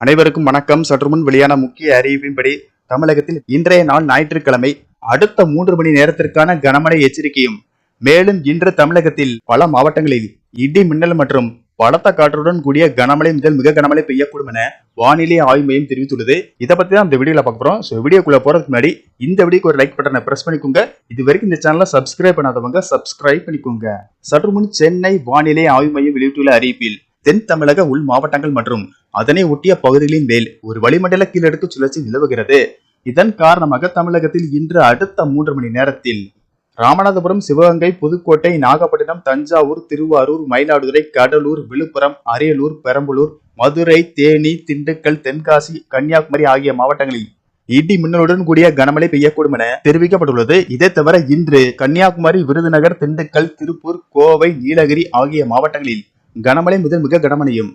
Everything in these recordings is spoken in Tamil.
அனைவருக்கும் வணக்கம். சற்று முன் வெளியான முக்கிய அறிவிப்பின்படி தமிழகத்தில் இன்றைய நாள் ஞாயிற்றுக்கிழமை அடுத்த மூன்று மணி நேரத்திற்கான கனமழை எச்சரிக்கையும் மேலும் இன்று தமிழகத்தில் பல மாவட்டங்களில் இடி மின்னல் மற்றும் பலத்த காற்றுடன் கூடிய கனமழை முதல் மிக கனமழை பெய்யக்கூடும் என வானிலை ஆய்வு மையம் தெரிவித்துள்ளது. இதை பத்தி தான் இந்த வீடியோல பார்க்க போறோம். ஸோ வீடியோக்குள்ள போறதுக்கு முன்னாடி இந்த வீடியோக்கு ஒரு லைக் பட்டனை பிரஸ் பண்ணிக்கோங்க. இது வரைக்கும் இந்த சேனலை சப்ஸ்கிரைப் பண்ணாதவங்க சப்ஸ்கிரைப் பண்ணிக்கோங்க. சற்று முன் சென்னை வானிலை ஆய்வு மையம் வெளியிட்டுள்ள அறிவிப்பில் தென் தமிழக உள் மாவட்டங்கள் மற்றும் அதனை ஒட்டிய பகுதிகளின் மேல் ஒரு வளிமண்டல கீழடுக்கு சுழற்சி நிலவுகிறது. இதன் காரணமாக தமிழகத்தில் இன்று அடுத்த மூன்று மணி நேரத்தில் ராமநாதபுரம் சிவகங்கை புதுக்கோட்டை நாகப்பட்டினம் தஞ்சாவூர் திருவாரூர் மயிலாடுதுறை கடலூர் விழுப்புரம் அரியலூர் பெரம்பலூர் மதுரை தேனி திண்டுக்கல் தென்காசி கன்னியாகுமரி ஆகிய மாவட்டங்களில் இடி மின்னலுடன் கூடிய கனமழை பெய்யக்கூடும் என தெரிவிக்கப்பட்டுள்ளது. இதை தவிர இன்று கன்னியாகுமரி விருதுநகர் திண்டுக்கல் திருப்பூர் கோவை நீலகிரி ஆகிய மாவட்டங்களில் கனமழை முதல் மிக கனமழையும்.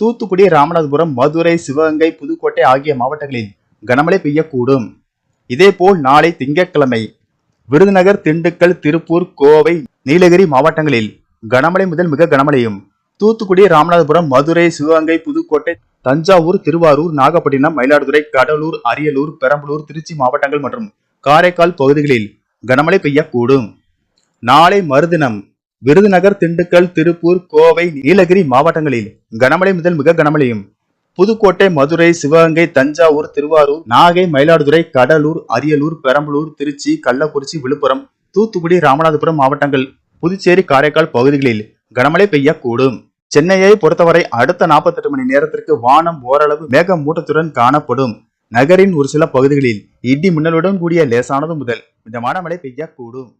தூத்துக்குடி ராமநாதபுரம் மதுரை சிவகங்கை புதுக்கோட்டை ஆகிய மாவட்டங்களில் கனமழை பெய்யக்கூடும். இதேபோல் நாளை திங்கட்கிழமை விருதுநகர் திண்டுக்கல் திருப்பூர் கோவை நீலகிரி மாவட்டங்களில் கனமழை முதல் மிக கனமழையும். தூத்துக்குடி ராமநாதபுரம் மதுரை சிவகங்கை புதுக்கோட்டை தஞ்சாவூர் திருவாரூர் நாகப்பட்டினம் மயிலாடுதுறை கடலூர் அரியலூர் பெரம்பலூர் திருச்சி மாவட்டங்கள் மற்றும் காரைக்கால் பகுதிகளில் கனமழை பெய்யக்கூடும். நாளை மறுதினம் விருதுநகர் திண்டுக்கல் திருப்பூர் கோவை நீலகிரி மாவட்டங்களில் கனமழை முதல் மிக கனமழையும். புதுக்கோட்டை மதுரை சிவகங்கை தஞ்சாவூர் திருவாரூர் நாகை மயிலாடுதுறை கடலூர் அரியலூர் பெரம்பலூர் திருச்சி கள்ளக்குறிச்சி விழுப்புரம் தூத்துக்குடி ராமநாதபுரம் மாவட்டங்கள் புதுச்சேரி காரைக்கால் பகுதிகளில் கனமழை பெய்யக்கூடும். சென்னையை பொறுத்தவரை அடுத்த 48 மணி நேரத்திற்கு வானம் ஓரளவு மேகமூட்டத்துடன் காணப்படும். நகரின் ஒரு சில பகுதிகளில் இடி மின்னலுடன் கூடிய லேசானது முதல் மிதமான மழை பெய்யக்கூடும்.